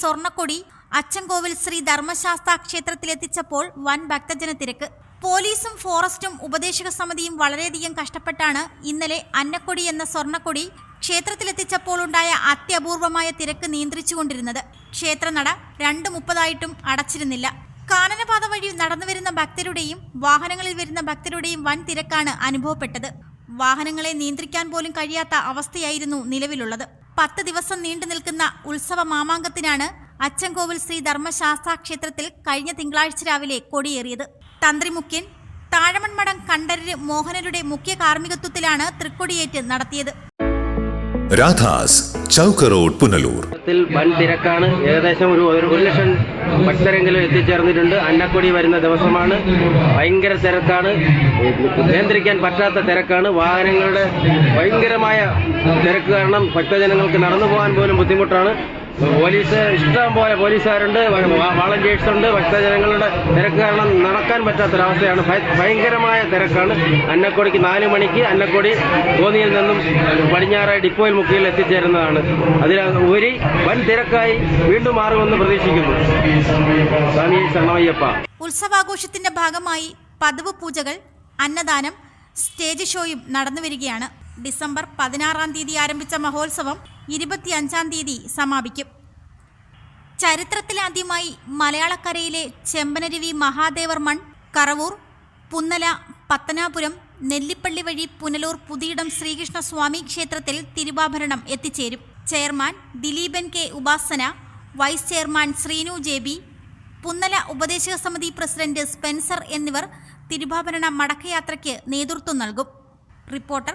സ്വർണക്കൊടി അച്ചൻകോവിൽ ശ്രീ ധർമ്മശാസ്ത്ര ക്ഷേത്രത്തിലെത്തിച്ചപ്പോൾ വൻ ഭക്തജന തിരക്ക്. പോലീസും ഫോറസ്റ്റും ഉപദേശക സമിതിയും വളരെയധികം കഷ്ടപ്പെട്ടാണ് ഇന്നലെ അന്നക്കൊടി എന്ന സ്വർണക്കൊടി ക്ഷേത്രത്തിലെത്തിച്ചപ്പോൾ ഉണ്ടായ അത്യപൂർവമായ തിരക്ക് നിയന്ത്രിച്ചുകൊണ്ടിരുന്നത്. ക്ഷേത്രനട രണ്ട് മുപ്പതായിട്ടും അടച്ചിരുന്നില്ല. കാനനപാത വഴി നടന്നുവരുന്ന ഭക്തരുടെയും വാഹനങ്ങളിൽ വരുന്ന ഭക്തരുടെയും വൻ തിരക്കാണ് അനുഭവപ്പെട്ടത്. വാഹനങ്ങളെ നിയന്ത്രിക്കാൻ പോലും കഴിയാത്ത അവസ്ഥയായിരുന്നു നിലവിലുള്ളത്. പത്ത് ദിവസം നീണ്ടു നിൽക്കുന്ന ഉത്സവ മാമാങ്കത്തിനാണ് അച്ചൻകോവിൽ ശ്രീ ധർമ്മശാസ്ത്ര ക്ഷേത്രത്തിൽ കഴിഞ്ഞ തിങ്കളാഴ്ച രാവിലെ കൊടിയേറിയത്. തന്ത്രിമുഖ്യൻ താഴമൺമടം കണ്ഠരര് മോഹനരുടെ മുഖ്യ കാർമ്മികത്വത്തിലാണ് തൃക്കൊടിയേറ്റ് നടത്തിയത്. രാധാസ് ചൗക്ക് റോഡ് പുനലൂർ വൻ തിരക്കാണ്. ഏകദേശം ഒരു ഒരു ലക്ഷം ഭക്തരെങ്കിലും എത്തിച്ചേർന്നിട്ടുണ്ട്. അന്നക്കൊടി വരുന്ന ദിവസമാണ്. ഭയങ്കര തിരക്കാണ്. നിയന്ത്രിക്കാൻ പറ്റാത്ത തിരക്കാണ്. വാഹനങ്ങളുടെ ഭയങ്കരമായ തിരക്ക് കാരണം ഭക്തജനങ്ങൾക്ക് നടന്നു പോകാൻ പോലും ബുദ്ധിമുട്ടാണ്. പോലീസ് ഇഷ്ടം പോലെ പോലീസുകാരുണ്ട് വളണ്ടിയേഴ്സ് ഉണ്ട് ഭക്തജനങ്ങളുടെ തിരക്ക് കാരണം നടക്കാൻ പറ്റാത്തൊരവസ്ഥയാണ്. ഭയ- ഭയങ്കരമായ തിരക്കാണ്. അന്നക്കൊടിക്ക് നാല് മണിക്ക് അന്നക്കൊടി തോന്നിയിൽ നിന്നും പടിഞ്ഞാറ് ഡിപ്പോയിൽ മുക്കിയിൽ എത്തിച്ചേരുന്നതാണ്. അതിൽ ഉപരി വൻ തിരക്കായി വീണ്ടും മാറുമെന്ന് പ്രതീക്ഷിക്കുന്നു. സ്വാമി ശരണമയ്യപ്പ. ഉത്സവാഘോഷത്തിന്റെ ഭാഗമായി പതിവ് പൂജകൾ അന്നദാനം സ്റ്റേജ് ഷോയും നടന്നുവരികയാണ്. ഡിസംബർ പതിനാറാം തീയതി ആരംഭിച്ച മഹോത്സവം ഇരുപത്തിയഞ്ചാം തീയതി സമാപിക്കും. ചരിത്രത്തിലാദ്യമായി മലയാളക്കരയിലെ ചെമ്പനരുവി മഹാദേവർ മൺ കറവൂർ പുന്നല പത്തനാപുരം നെല്ലിപ്പള്ളി വഴി പുനലൂർ പുതിയിടം ശ്രീകൃഷ്ണ സ്വാമി ക്ഷേത്രത്തിൽ തിരുവാഭരണം എത്തിച്ചേരും. Chairman Dileepan K Upasana vice chairman Sreenu J B Punnala ഉപദേശക സമിതി പ്രസിഡന്റ് സ്പെൻസർ എന്നിവർ തിരുവാഭരണ മടക്കയാത്രയ്ക്ക് നേതൃത്വം നൽകും. Reporter